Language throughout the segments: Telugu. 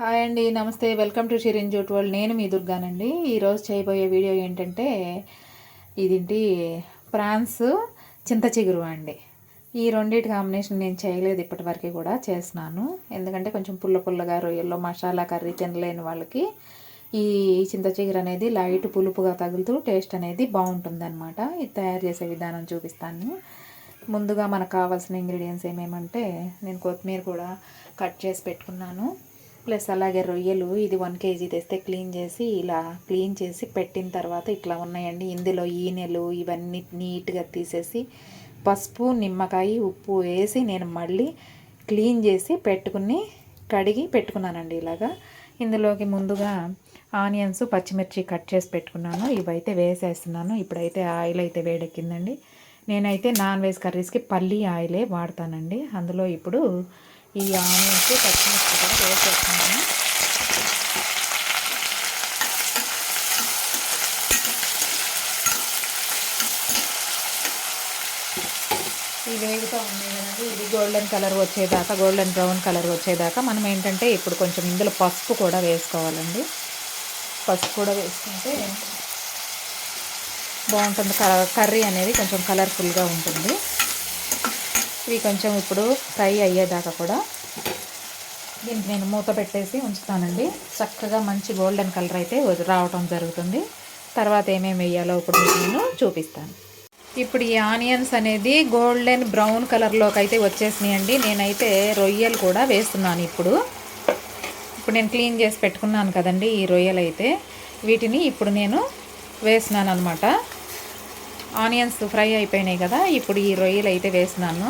హాయ్ అండి నమస్తే. Welcome to Shirin jute world. నేను మీ దుర్గానండి. ఈరోజు చేయబోయే వీడియో ఏంటంటే ఇదేంటి ప్రాన్స్ చింత చిగురు అండి. ఈ రెండింటి కాంబినేషన్ నేను చేయలేదు ఇప్పటివరకు కూడా చేస్తున్నాను. ఎందుకంటే కొంచెం పుల్ల పుల్లగా రొయ్యల్లో మసాలా కర్రీ తినలేని వాళ్ళకి ఈ చింత చిగురు అనేది లైట్ పులుపుగా తగులుతూ టేస్ట్ అనేది బాగుంటుంది అనమాట ఇది తయారు చేసే విధానం చూపిస్తాను. ముందుగా మనకు కావాల్సిన ఇంగ్రీడియంట్స్ ఏమేమంటే నేను కొత్తిమీర కూడా కట్ చేసి పెట్టుకున్నాను. ప్లస్ అలాగే రొయ్యలు ఇది వన్ కేజీ తెస్తే క్లీన్ చేసి ఇలా క్లీన్ చేసి పెట్టిన తర్వాత ఇట్లా ఉన్నాయండి. ఇందులో ఈనెలు ఇవన్నీ నీట్గా తీసేసి పసుపు నిమ్మకాయ ఉప్పు వేసి నేను మళ్ళీ క్లీన్ చేసి పెట్టుకుని కడిగి పెట్టుకున్నానండి ఇలాగా. ఇందులోకి ముందుగా ఆనియన్స్ పచ్చిమిర్చి కట్ చేసి పెట్టుకున్నాను. ఇవైతే వేసేస్తున్నాను. ఇప్పుడైతే ఆయిల్ అయితే వేడెక్కిందండి. నేనైతే నాన్ వెజ్ కర్రీస్కి పల్లి ఆయిలే వాడతానండి. అందులో ఇప్పుడు ఈ ఆనియన్స్ పచ్చిమిర్చి కూడా వేసేస్తున్నాను. ఇవి వేగుతూ ఉన్నాయి కదండి ఇది గోల్డెన్ కలర్ వచ్చేదాకా గోల్డెన్ బ్రౌన్ కలర్ వచ్చేదాకా మనం ఏంటంటే ఇప్పుడు కొంచెం ఇందులో పసుపు కూడా వేసుకోవాలండి. పసుపు కూడా వేసుకుంటే బాగుంటుంది. కర్రీ అనేది కొంచెం కలర్ఫుల్గా ఉంటుంది. ఇవి కొంచెం ఇప్పుడు ఫ్రై అయ్యేదాకా కూడా దీనికి నేను మూత పెట్టేసి ఉంచుతానండి. చక్కగా మంచి గోల్డెన్ కలర్ అయితే రావటం జరుగుతుంది. తర్వాత ఏమేమి వేయాలో ఇప్పుడు నేను చూపిస్తాను. ఇప్పుడు ఈ ఆనియన్స్ అనేది గోల్డెన్ బ్రౌన్ కలర్లోకి అయితే వచ్చేసినాయండి. నేనైతే రొయ్యలు కూడా వేస్తున్నాను ఇప్పుడు. ఇప్పుడు నేను క్లీన్ చేసి పెట్టుకున్నాను కదండి ఈ రొయ్యలు అయితే వీటిని ఇప్పుడు నేను వేసినాను అనమాట ఆనియన్స్ ఫ్రై అయిపోయినాయి కదా ఇప్పుడు ఈ రొయ్యలు అయితే వేసినాను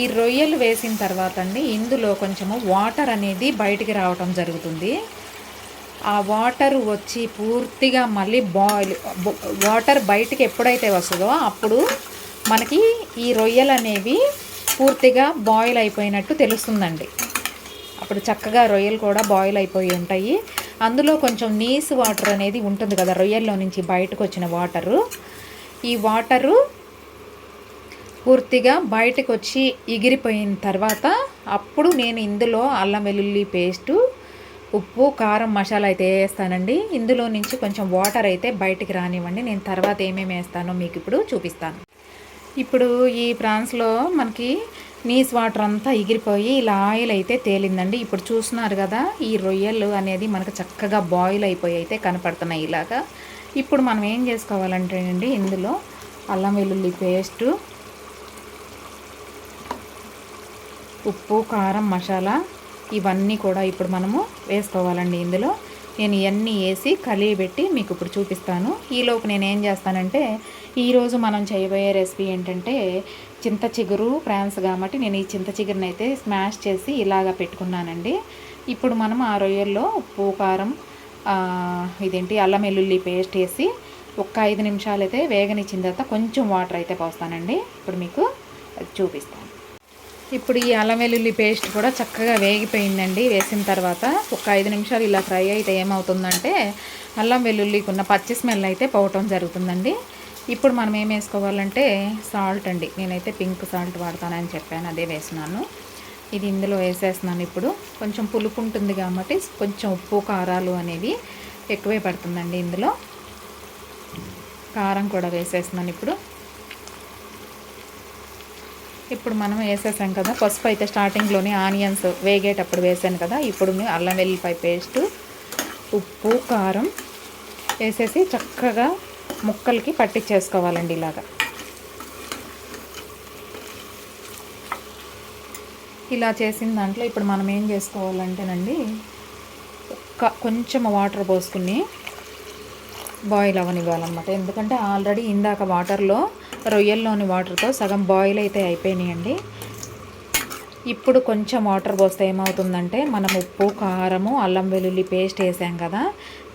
ఈ రొయ్యలు వేసిన తర్వాత అండి ఇందులో కొంచెము వాటర్ అనేది బయటికి రావటం జరుగుతుంది. ఆ వాటర్ వచ్చి పూర్తిగా మళ్ళీ బాయిల్ వాటర్ బయటికి ఎప్పుడైతే వస్తుందో అప్పుడు మనకి ఈ రొయ్యలు అనేవి పూర్తిగా బాయిల్ అయిపోయినట్టు తెలుస్తుందండి. అప్పుడు చక్కగా రొయ్యలు కూడా బాయిల్ అయిపోయి ఉంటాయి. అందులో కొంచెం నీసు వాటర్ అనేది ఉంటుంది కదా రొయ్యల్లో నుంచి బయటకు వచ్చిన వాటరు. ఈ వాటరు పూర్తిగా బయటకు వచ్చి ఎగిరిపోయిన తర్వాత అప్పుడు నేను ఇందులో అల్లం వెల్లుల్లి పేస్టు ఉప్పు కారం మసాలా అయితే వేస్తానండి. ఇందులో నుంచి కొంచెం వాటర్ అయితే బయటికి రానివ్వండి. నేను తర్వాత ఏమేమి వేస్తానో మీకు ఇప్పుడు చూపిస్తాను. ఇప్పుడు ఈ ప్రాన్స్లో మనకి నీస్ వాటర్ అంతా ఎగిరిపోయి ఇలా ఆయిల్ అయితే తేలిందండి. ఇప్పుడు చూస్తున్నారు కదా ఈ రొయ్యలు అనేది మనకు చక్కగా బాయిల్ అయిపోయి అయితే కనపడుతున్నాయి ఇలాగా. ఇప్పుడు మనం ఏం చేసుకోవాలంటే అండి ఇందులో అల్లం వెల్లుల్లి పేస్టు ఉప్పు కారం మసాలా ఇవన్నీ కూడా ఇప్పుడు మనము వేసుకోవాలండి ఇందులో. నేను ఇవన్నీ వేసి కలియబెట్టి మీకు ఇప్పుడు చూపిస్తాను. ఈలోపు నేను ఏం చేస్తానంటే ఈరోజు మనం చేయబోయే రెసిపీ ఏంటంటే చింత చిగురు ప్రాన్స్ కాబట్టి నేను ఈ చింత చిగురుని అయితే స్మాష్ చేసి ఇలాగా పెట్టుకున్నానండి. ఇప్పుడు మనం ఆ రొయ్యల్లో ఉప్పు కారం ఇదేంటి అల్లం వెల్లుల్లి పేస్ట్ వేసి ఒక్క ఐదు నిమిషాలు అయితే వేగనిచ్చిన తర్వాత కొంచెం వాటర్ అయితే పోస్తానండి. ఇప్పుడు మీకు అది చూపిస్తాను. ఇప్పుడు ఈ అల్లం వెల్లుల్లి పేస్ట్ కూడా చక్కగా వేగిపోయిందండి. వేసిన తర్వాత ఒక ఐదు నిమిషాలు ఇలా ఫ్రై అయితే ఏమవుతుందంటే అల్లం వెల్లుల్లికి ఉన్న పచ్చి స్మెల్ అయితే పోవటం జరుగుతుందండి. ఇప్పుడు మనం ఏం వేసుకోవాలంటే సాల్ట్ అండి. నేనైతే పింక్ సాల్ట్ వాడతానని చెప్పాను అదే వేసినాను ఇది ఇందులో వేసేస్తున్నాను ఇప్పుడు. కొంచెం పులుపు ఉంటుంది కాబట్టి కొంచెం ఉప్పు కారాలు అనేవి ఎక్కువే పడుతుందండి ఇందులో. కారం కూడా వేసేస్తున్నాను ఇప్పుడు. ఇప్పుడు మనం వేసేసాం కదా పసుపు అయితే స్టార్టింగ్లోనే ఆనియన్స్ వేగేటప్పుడు వేసాను కదా ఇప్పుడు అల్లం వెల్లిపాయ పేస్ట్ ఉప్పు కారం వేసేసి చక్కగా ముక్కలకి పట్టించేసుకోవాలండి ఇలాగా. ఇలా చేసిన దాంట్లో ఇప్పుడు మనం ఏం చేసుకోవాలంటేనండి ఒక్క కొంచెం వాటర్ పోసుకుని బాయిల్ అవనివ్వాలన్నమాట. ఎందుకంటే ఆల్రెడీ ఇందాక వాటర్లో రొయ్యల్లోని వాటర్తో సగం బాయిల్ అయితే అయిపోయినాయండి. ఇప్పుడు కొంచెం వాటర్ పోస్తే ఏమవుతుందంటే మనం ఉప్పు కారము అల్లం వెల్లుల్లి పేస్ట్ వేసాం కదా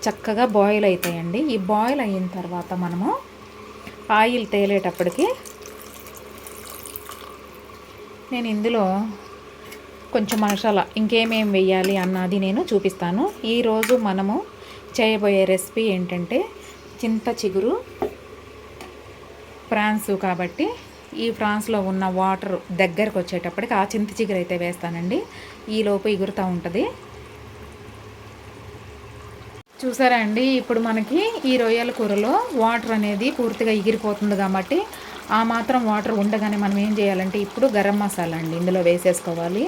చక్కగా బాయిల్ అవుతాయండి ఈ బాయిల్ అయిన తర్వాత మనము ఆయిల్ తేలేటప్పటికి నేను ఇందులో కొంచెం మసాలా ఇంకేమేమి వేయాలి అన్నది నేను చూపిస్తాను. ఈరోజు మనము చేయబోయే రెసిపీ ఏంటంటే చింత చిగురు ఫ్రాన్స్ కాబట్టి ఈ ఫ్రాన్స్లో ఉన్న వాటర్ దగ్గరకు వచ్చేటప్పటికి ఆ చింత చిగురు అయితే వేస్తానండి. ఈలోపు ఎగురుతూ ఉంటుంది. చూసారా అండి? ఇప్పుడు మనకి ఈ రొయ్యల కూరలో వాటర్ అనేది పూర్తిగా ఎగిరిపోతుంది కాబట్టి ఆ మాత్రం వాటర్ ఉండగానే మనం ఏం చేయాలంటే ఇప్పుడు గరం మసాలా అండి ఇందులో వేసేసుకోవాలి.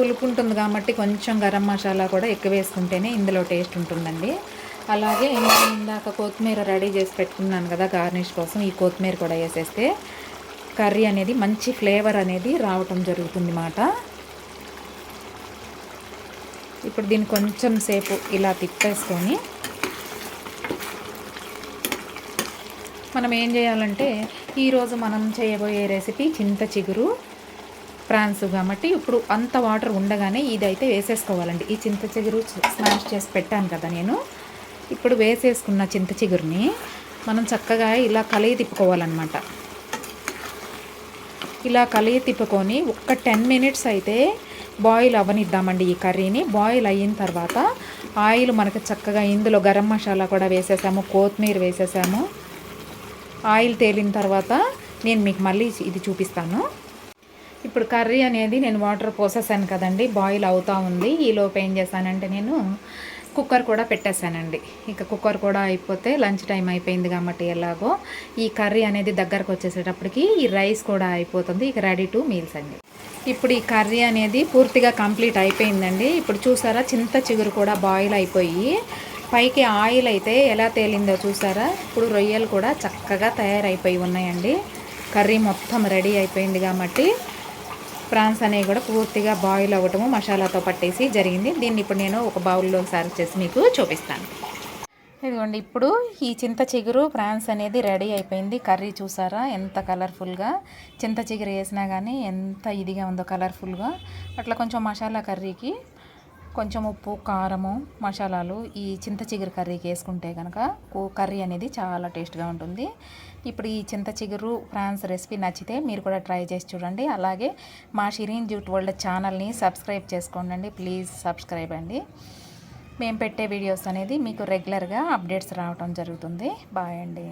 పులుపు ఉంటుంది కాబట్టి కొంచెం గరం మసాలా కూడా ఎక్కువ వేసుకుంటేనే ఇందులో టేస్ట్ ఉంటుందండి. అలాగే ఇందాక కొత్తిమీర రెడీ చేసి పెట్టుకున్నాను కదా గార్నిష్ కోసం ఈ కొత్తిమీర కూడా వేసేస్తే కర్రీ అనేది మంచి ఫ్లేవర్ అనేది రావటం జరుగుతుంది మాట. ఇప్పుడు దీన్ని కొంచెం సేపు ఇలా తిప్పేసుకొని మనం ఏం చేయాలంటే ఈరోజు మనం చేయబోయే రెసిపీ చింత చిగురు. ప్రాన్స్ కాబట్టి ఇప్పుడు అంత వాటర్ ఉండగానే ఇదైతే వేసేసుకోవాలండి. ఈ చింత చిగురు స్మాష్ చేసి పెట్టాను కదా నేను. ఇప్పుడు వేసేసుకున్న చింత చిగురిని మనం చక్కగా ఇలా కలిగి తిప్పుకోవాలన్నమాట. ఇలా కలిగి తిప్పుకొని ఒక్క టెన్ మినిట్స్ అయితే బాయిల్ అవనిద్దామండి ఈ కర్రీని. బాయిల్ అయిన తర్వాత ఆయిల్ మనకు చక్కగా ఇందులో గరం మసాలా కూడా వేసేసాము కొత్తిమీర వేసేసాము. ఆయిల్ తేలిన తర్వాత నేను మీకు మళ్ళీ ఇది చూపిస్తాను. ఇప్పుడు కర్రీ అనేది నేను వాటర్ పోసేసాను కదండి బాయిల్ అవుతూ ఉంది. ఈలోపు ఏం చేశానంటే నేను కుక్కర్ కూడా పెట్టేశానండి. ఇక కుక్కర్ కూడా అయిపోతే లంచ్ టైం అయిపోయింది కాబట్టి ఎలాగో ఈ కర్రీ అనేది దగ్గరకు వచ్చేసేటప్పటికి ఈ రైస్ కూడా అయిపోతుంది. ఇక రెడీ టు మీల్స్ అండి. ఇప్పుడు ఈ కర్రీ అనేది పూర్తిగా కంప్లీట్ అయిపోయిందండి. ఇప్పుడు చూసారా చింత చిగురు కూడా బాయిల్ అయిపోయి పైకి ఆయిల్ అయితే ఎలా తేలిందో చూసారా? ఇప్పుడు రొయ్యలు కూడా చక్కగా తయారైపోయి ఉన్నాయండి. కర్రీ మొత్తం రెడీ అయిపోయింది కాబట్టి ప్రాన్స్ అనేవి కూడా పూర్తిగా బాయిల్ అవ్వటము మసాలాతో పట్టేసి జరిగింది. దీన్ని ఇప్పుడు నేను ఒక బౌల్లో సర్వ్ చేసి మీకు చూపిస్తాను. ఇదిగోండి ఇప్పుడు ఈ చింత చిగురు ప్రాన్స్ అనేది రెడీ అయిపోయింది. కర్రీ చూసారా? ఎంత కలర్ఫుల్గా చింత చిగురు వేసినా కానీ ఎంత ఇదిగా ఉందో కలర్ఫుల్గా అట్లా కొంచెం మసాలా కర్రీకి కొంచెం ఉప్పు కారము మసాలాలు ఈ చింత చిగురు కర్రీకి వేసుకుంటే కనుక కర్రీ అనేది చాలా టేస్ట్గా ఉంటుంది. ఇప్పుడు ఈ చింత చిగురు ఫ్రాన్స్ రెసిపీ నచ్చితే మీరు కూడా ట్రై చేసి చూడండి. అలాగే మా షిరీన్ జ్యూట్ వరల్డ్ ఛానల్ని సబ్స్క్రైబ్ చేసుకోండి ప్లీజ్ సబ్స్క్రైబ్ అండి. మేము పెట్టే వీడియోస్ అనేది మీకు రెగ్యులర్గా అప్డేట్స్ రావడం జరుగుతుంది. బాయ్ అండి.